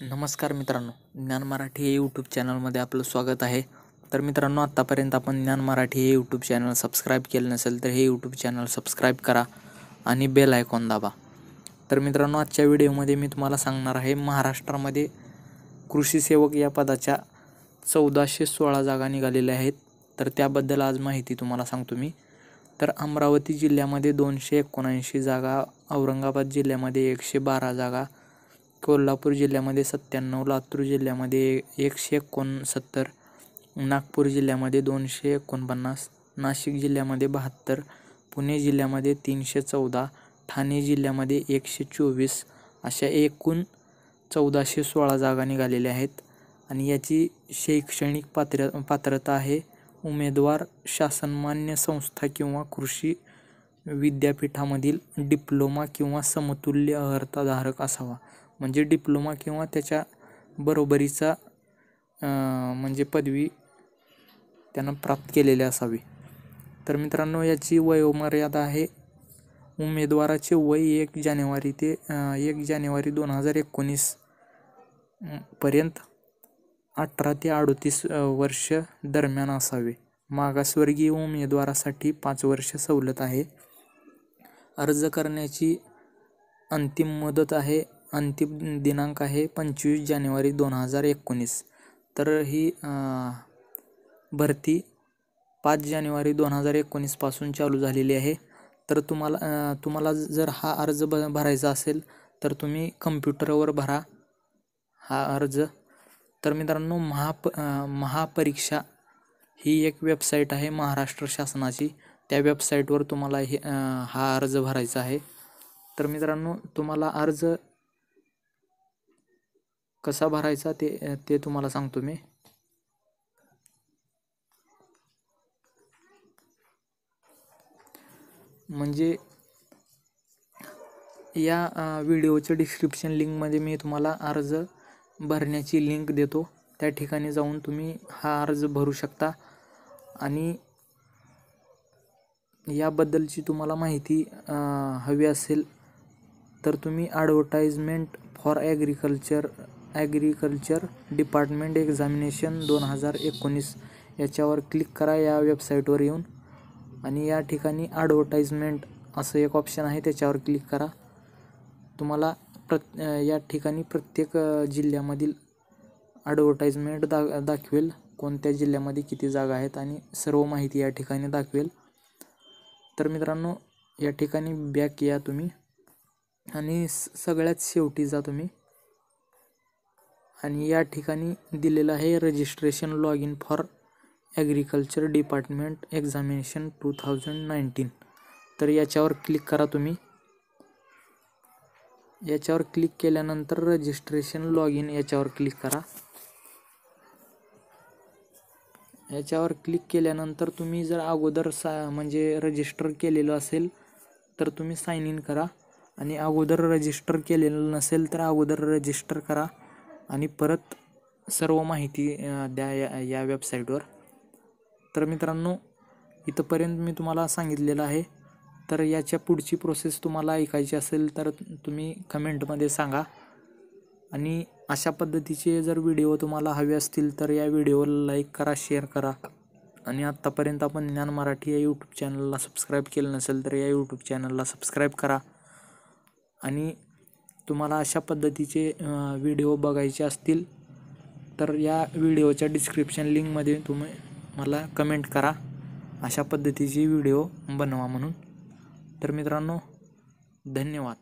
नमस्कार मित्रांनो ज्ञान मराठी हे यूट्यूब चॅनलमध्ये आपलं स्वागत आहे. तर मित्रांनो आत्तापर्यंत आपण ज्ञान मराठी हे यूट्यूब चॅनल सबस्क्राईब केलं नसेल तर हे यूट्यूब चॅनल सबस्क्राईब करा आणि बेल आयकॉन दाबा. तर मित्रांनो आजच्या व्हिडिओमध्ये मी तुम्हाला सांगणार आहे महाराष्ट्रामध्ये कृषी सेवक या पदाच्या चौदाशे सोळा जागा निघालेल्या आहेत. तर त्याबद्दल आज माहिती तुम्हाला सांगतो मी. तर अमरावती जिल्ह्यामध्ये दोनशे एकोणऐंशी जागा औरंगाबाद जिल्ह्यामध्ये एकशे बारा जागा कोल्हापूर जिल्ह्यामध्ये सत्त्याण्णव लातूर जिल्ह्यामध्ये एकशे एकोणसत्तर नागपूर जिल्ह्यामध्ये दोनशे एकोणपन्नास नाशिक जिल्ह्यामध्ये बहात्तर पुणे जिल्ह्यामध्ये तीनशे चौदा ठाणे जिल्ह्यामध्ये एकशे चोवीस अशा एकूण चौदाशे सोळा जागा निघालेल्या आहेत. आणि याची शैक्षणिक पात्र पात्रता आहे उमेदवार शासनमान्य संस्था किंवा कृषी विद्यापीठामधील डिप्लोमा किंवा समतुल्य अर्हताधारक असावा. म्हणजे डिप्लोमा किंवा त्याच्या बरोबरीचा म्हणजे पदवी त्यांना प्राप्त केलेली असावी. तर मित्रांनो याची वयोमर्यादा आहे उमेदवाराचे वय एक जानेवारी ते एक जानेवारी दोन हजार एकोणीस पर्यंत अठरा ते अडतीस वर्ष दरम्यान असावे. मागासवर्गीय उमेदवारासाठी पाच वर्ष सवलत आहे. अर्ज करण्याची अंतिम मुदत आहे अंतिम दिनांक आहे पंचवीस जानेवारी दोन हजार एकोणीस. तर ही भरती पाच जानेवारी दोन हजार एकोणीसपासून चालू झालेली आहे. तर तुम्हाला तुम्हाला जर हा अर्ज ब भरायचा असेल तर तुम्ही कम्प्युटरवर भरा हा अर्ज. तर मित्रांनो महाप महापरीक्षा ही एक वेबसाईट आहे महाराष्ट्र शासनाची. त्या वेबसाईटवर तुम्हाला हे हा अर्ज भरायचा आहे. तर मित्रांनो तुम्हाला अर्ज कसा भरायचा ते ते तुम्हाला सांगतो मी. म्हणजे या व्हिडिओच्या डिस्क्रिप्शन लिंकमध्ये मी तुम्हाला अर्ज भरण्याची लिंक देतो. त्या ठिकाणी जाऊन तुम्ही हा अर्ज भरू शकता. आणि याबद्दलची तुम्हाला माहिती हवी असेल तर तुम्ही advertisement for agriculture agriculture department examination दोन हजार एकोणीस. याच्यावर क्लिक करा या वेबसाईटवर येऊन. आणि या ठिकाणी ॲडव्हर्टाईजमेंट असं एक ऑप्शन आहे त्याच्यावर क्लिक करा. तुम्हाला प्रत या ठिकाणी प्रत्येक जिल्ह्यामधील ॲडव्हर्टाईजमेंट दा दाखवेल. कोणत्या जिल्ह्यामध्ये किती जागा आहेत आणि सर्व माहिती या ठिकाणी दाखवेल. तर मित्रांनो या ठिकाणी बॅक या तुम्ही. आणि सगळ्यात शेवटी जा तुम्ही. आणि या ठिकाणी दिलेलं आहे registration log in for agriculture department examination two thousand nineteen तर याच्यावर क्लिक करा तुम्ही. याच्यावर क्लिक केल्यानंतर रजिस्ट्रेशन लॉग इन याच्यावर क्लिक करा. याच्यावर क्लिक केल्यानंतर तुम्ही जर अगोदर सा म्हणजे रजिस्टर केलेलं असेल तर तुम्ही साईन इन करा. आणि अगोदर रजिस्टर केलेलं नसेल तर अगोदर रजिस्टर करा. आणि परत सर्व माहिती द्या या या वेबसाईटवर तर मित्रांनो इथंपर्यंत मी तुम्हाला सांगितलेलं आहे. तर याच्या पुढची प्रोसेस तुम्हाला ऐकायची असेल तर तुम्ही कमेंटमध्ये सांगा. आणि अशा पद्धतीचे जर व्हिडिओ तुम्हाला हवे असतील तर या व्हिडिओला लाईक करा शेअर करा. आणि आत्तापर्यंत आपण ज्ञान मराठी या यूट्यूब चॅनलला सबस्क्राईब केलं नसेल तर या यूट्यूब चॅनलला सबस्क्राईब करा. आणि तुम्हाला अशा पद्धतीचे व्हिडिओ बघायचे असतील तर या व्हिडिओच्या डिस्क्रिप्शन लिंकमध्ये तुम्ही मला कमेंट करा. अशा पद्धतीची व्हिडिओ बनवा म्हणून. तर मित्रांनो धन्यवाद.